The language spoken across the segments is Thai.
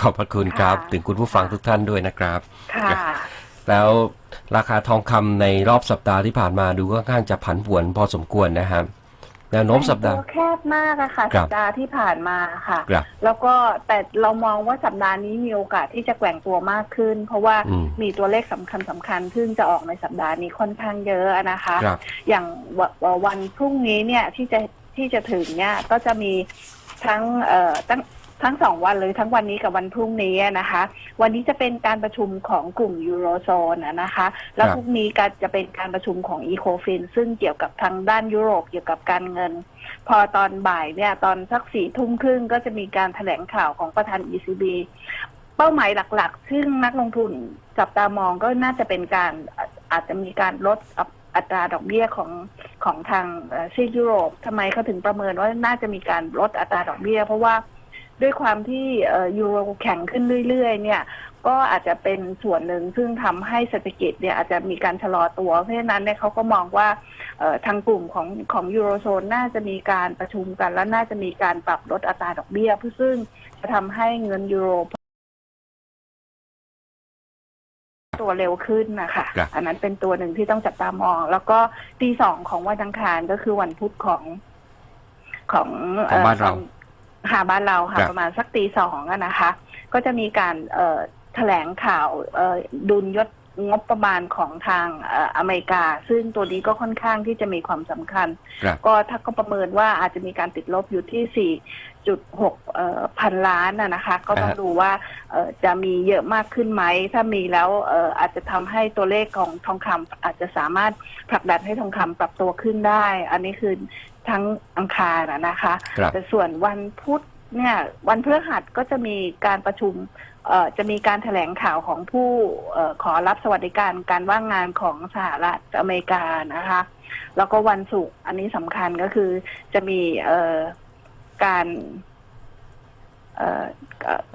ขอบพระคุณครับค่ะถึงคุณผู้ฟังทุกท่านด้วยนะครับ ค่ะ แล้วราคาทองคำในรอบสัปดาห์ที่ผ่านมาดูค่อนข้างจะผันผวนพอสมควรนะครับแนวโน้มสัปดาห์ ตัวแคบมากอะค่ะ ครัสับ ปดาห์ที่ผ่านมาค่ะ ครับ แล้วก็แต่เรามองว่าสัปดาห์นี้มีโอกาสที่จะแกว่งตัวมากขึ้น เพราะว่าอืม มีตัวเลขสำคัญสำคัญซึ่งจะออกในสัปดาห์นี้ค่อนข้างเยอะนะคะ ครับ อย่างวววันพรุ่งนี้เนี่ยที่จะที่จะถึงเนี่ยก็จะมีทั้งเอ่อตั้ง ทั้งสองวันเลยทั้งวันนี้กับวันพรุ่งนี้นะคะ วันนี้จะเป็นการประชุมของกลุ่มยูโรโซนอะนะคะ แล้วครับพรุ่งนี้ก็จะเป็นการประชุมของอีโคฟินซึ่งเกี่ยวกับทางด้านยุโรปเกี่ยวกับการเงิน พอตอนบ่ายเนี่ยตอนสักสี่ทุ่มครึ่งก็จะมีการแถลงข่าวของประธาน ECB เป้าหมายหลักๆ ซึ่งนักลงทุนจับตามองก็น่าจะเป็นการอาอาจจะมีการลดอัตอัตราดอกเบี้ยของของทางเอ่อซีกยุโรปทำไมเขาถึงประเมินว่าน่าจะมีการลดอัตราดอกเบี้ย เพราะว่า ด้วยความที่เอ่อยูโรแข็งขึ้นเรื่อยๆ เนี่ยก็อาจจะเป็นส่วนหนึ่งซึ่งทำให้เศรษฐกิจเนี่ยอาจจะมีการชะลอตัว เพราะฉะนั้นเนี่ยเขาก็มองว่าเอ่อทางกลุ่มของของยูโรโซนน่าจะมีการประชุมกัน และน่าจะมีการปรับลดอัตราดอกเบี้ยเพื่อซึ่งจะทำให้เงินยูโรตัวเร็วขึ้นนะคะครับอันนั้นเป็นตัวหนึ่งที่ต้องจับตามอง แล้วก็ตีสองของวันอังคารก็คือวันพุธของของของบ้านเรา หาบ้านเราค่ะ ครับ ประมาณสักตีสองอะนะคะ ก็จะมีการเอ่อแถลงข่าวเอ่อดุลยศ งบประมาณของทางเอ่ออเมริกา ซึ่งตัวนี้ก็ค่อนข้างที่จะมีความสำคัญครับก็ถ้าก็ประเมินว่าอาจจะมีการติดลบอยู่ที่ 4.6เอ่อพันล้านนะนะคะ ก็ต้องอ่าฮะดูว่าเอ่อจะมีเยอะมากขึ้นไหม ถ้ามีแล้วเอ่ออาจจะทำให้ตัวเลขของทองคำอาจจะสามารถผลักดันให้ทองคำปรับตัวขึ้นได้ อันนี้คือทั้งอังคารนะนะคะครับแต่ส่วนวันพุธ เนี่ยวันพฤหัสก็จะมีการประชุมเอ่อจะมีการแถลงข่าวของผู้เอ่อขอรับสวัสดิการการว่างงานของสหรัฐอเมริกานะคะ แล้วก็วันศุกร์อันนี้สำคัญก็คือจะมีเอ่อการ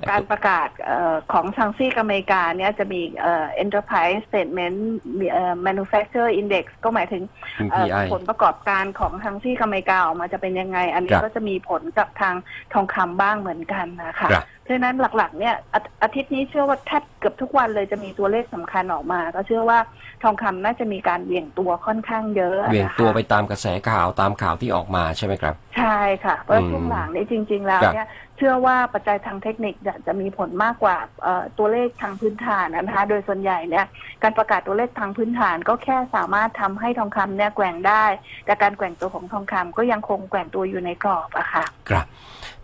การประกาศเอ่อของทางซีกอเมริกาเนี่ยจะมีเอ่อ enterprise statement มีเอ่อ manufacturer index ก็หมายถึงเอ่อ PPI ผลประกอบการของทางที่อเมริกาออกมาจะเป็นยังไง อันคนี้รับก็จะมีผลกับทางทองคำบ้างเหมือนกันนะคะครับเพราะฉะนั้นหลักๆเนี่ยอาอาทิตย์นี้เชื่อว่าแทบเกือบทุกวันเลยจะมีตัวเลขสำคัญออกมา ก็เชื่อว่าทองคำน่าจะมีการเบี่ยงตัวค่อนข้างเยอะเบี่ยงนะคะตัวไปตามกระแสข่าวตามข่าวที่ออกมาใช่ไหมครับ ใช่ค่ะเพราะอืมช่วงหลังนี้จริง ๆ แล้วครับเนี่ยเชื่อว่าปัจจัยทางเทคนิคจะจะมีผลมากกว่าเอ่อตัวเลขทางพื้นฐานนะคะ โดยส่วนใหญ่เนี่ยการประกาศตัวเลขทางพื้นฐานก็แค่สามารถทำให้ทองคำเนี่ยแกว่งได้ แต่การแกว่งตัวของทองคำก็ยังคงแกว่งตัวอยู่ในกรอบอะค่ะ ครับ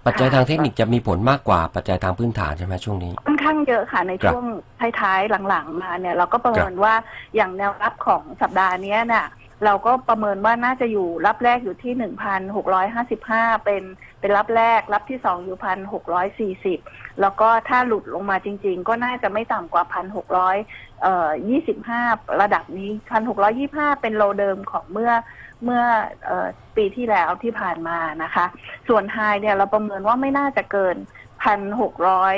ปัจจัยทางเทคนิคจะมีผลมากกว่าปัจจัยทางพื้นฐานใช่ไหมช่วงนี้ ค่อนข้างเยอะค่ะในครับช่วงท้ายๆหลังๆมาเนี่ย เราก็ประเมินว่าอย่างแนวรับของสัปดาห์เนี้ยน่ะเราก็ประเมินว่าน่าจะอยู่รับแรกอยู่ที่หนึ่งพันหกร้อยห้าสิบห้าเป็นเป็นรับแรกรับที่สองอยู่พันหกร้อยสี่สิบแล้วก็ถ้าหลุดลงมาจริง ๆ ก็น่าจะไม่ต่ำกว่าพันหกร้อยเอ่อยี่สิบห้าระดับนี้พันหกร้อยี่ห้าเป็นโลเดิมของเมื่อ เมื่ออปีที่แล้วที่ผ่านมานะคะ ส่วนไฮเนี่ยเราประเมินว่าไม่น่าจะเกินพันหกร้อย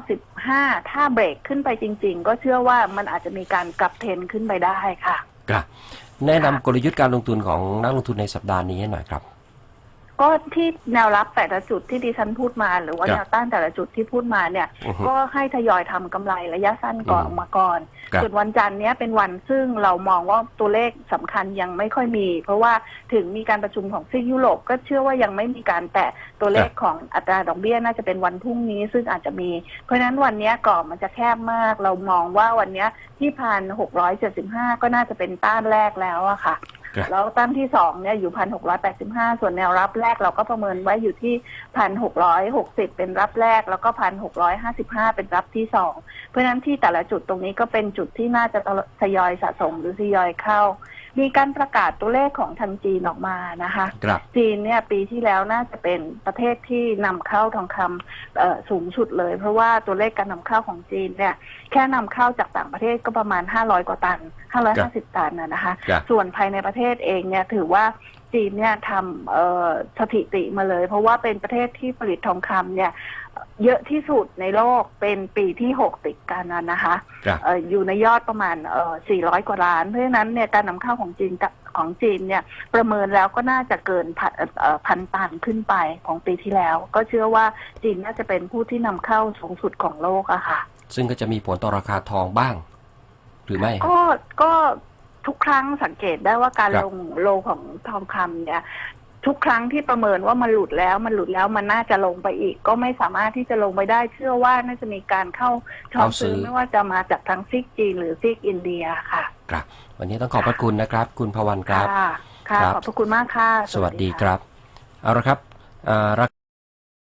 95ถ้าเบรกขึ้นไปจริง ๆ ก็เชื่อว่ามันอาจจะมีการกลับเทรนขึ้นไปได้ค่ะ ครับ แนะนำกลยุทธ์การลงทุนของนักลงทุนในสัปดาห์นี้ให้หน่อยครับ ก็ที่แนวรับแต่ละจุดที่ดิฉันพูดมา หรือว่าครับแนวต้านแต่ละจุดที่พูดมาเนี่ย อือฮึก็ให้ทยอยทำกำไรระยะสั้นก่อนอืมออกมาก่อนครับส่วนวันจันทร์เนี้ยเป็นวันซึ่งเรามองว่าตัวเลขสำคัญยังไม่ค่อยมี เพราะว่าถึงมีการประชุมของซีกยุโรปก็เชื่อว่ายังไม่มีการแตะตัวเลขของอัตราดอกเบี้ยน่าจะเป็นวันพรุ่งนี้ซึ่งอาจจะมี เพราะฉะนั้นวันเนี้ยกรอบมันจะแคบมาก เรามองว่าวันเนี้ยที่พันหกร้อยเจ็ดสิบห้าก็น่าจะเป็นต้านแรกแล้วอะค่ะครับ แล้วตั้งที่สองเนี่ยอยู่พันหกร้อยแปดสิบห้าส่วนแนวรับแรกเราก็ประเมินไว้อยู่ที่พันหกร้อยหกสิบเป็นรับแรก แล้วก็พันหกร้อยห้าสิบห้าเป็นรับที่สองเพราะฉะนั้นที่แต่ละจุดตรงนี้ก็เป็นจุดที่น่าจะทยอยสะสมหรือทยอยเข้า มีการประกาศตัวเลขของทางจีนออกมานะคะครับ จีนเนี่ยปีที่แล้วน่าจะเป็นประเทศที่นำเข้าทองคำเอ่อสูงสุดเลย เพราะว่าตัวเลขการนำเข้าของจีนเนี่ยแค่นำเข้าจากต่างประเทศก็ประมาณ 500 กว่าตัน 550 ตันนะนะคะครับส่วนภายในประเทศเองเนี่ยถือว่าจีนเนี่ยทำเอ่อสถิติมาเลย เพราะว่าเป็นประเทศที่ผลิตทองคำเนี่ย เยอะที่สุดในโลกเป็นปีที่ 6 ติดกันนะนะคะครับ เอ่ออยู่ในยอดประมาณเอ่อ400 กว่าล้าน เพราะฉะนั้นเนี่ยการนำเข้าของจีนกับของจีนเนี่ยประเมินแล้วก็น่าจะเกินพันเอ่อพันตันขึ้นไปของปีที่แล้ว ก็เชื่อว่าจีนน่าจะเป็นผู้ที่นำเข้าสูงสุดของโลกอะค่ะ ซึ่งก็จะมีผลต่อราคาทองบ้าง หรือไม่ ก็ก็ทุกครั้งสังเกตได้ว่าการครับลงโลของทองคำเนี่ย ทุกครั้งที่ประเมินว่ามันหลุดแล้ว มันหลุดแล้วมันน่าจะลงไปอีก ก็ไม่สามารถที่จะลงไปได้ เชื่อว่าน่าจะมีการเข้าช็อปซื้อไม่ว่าจะมาจากทางซีกจีนหรือซีกอินเดียค่ะ ครับ วันนี้ต้องขอบพระคุณนะครับ คุณพวันครับค่ะค่ะครับขอบพระคุณมากค่ะ สวัสดีะครับ เอาละครับอ่ารา